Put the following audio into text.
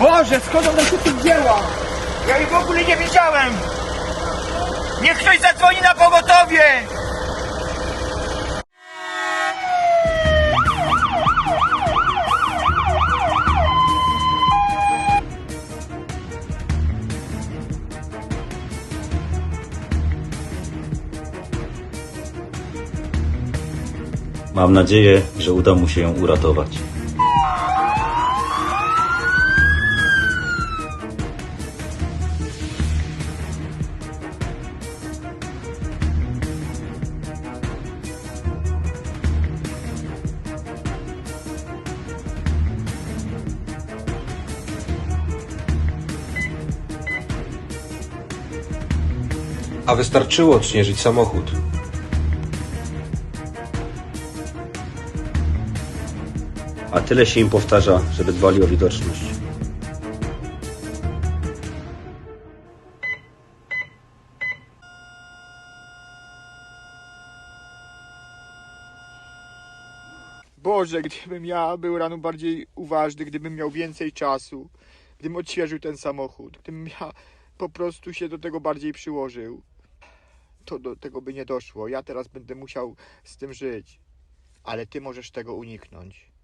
Boże, skąd ona się tu wzięła? Ja jej w ogóle nie widziałem! Niech ktoś zadzwoni na pogotowie! Mam nadzieję, że uda mu się ją uratować. A wystarczyło odśnieżyć samochód. A tyle się im powtarza, żeby dbali o widoczność. Boże, gdybym ja był rano bardziej uważny, gdybym miał więcej czasu, gdybym odświeżył ten samochód, gdybym ja po prostu się do tego bardziej przyłożył, to do tego by nie doszło. Ja teraz będę musiał z tym żyć. Ale ty możesz tego uniknąć.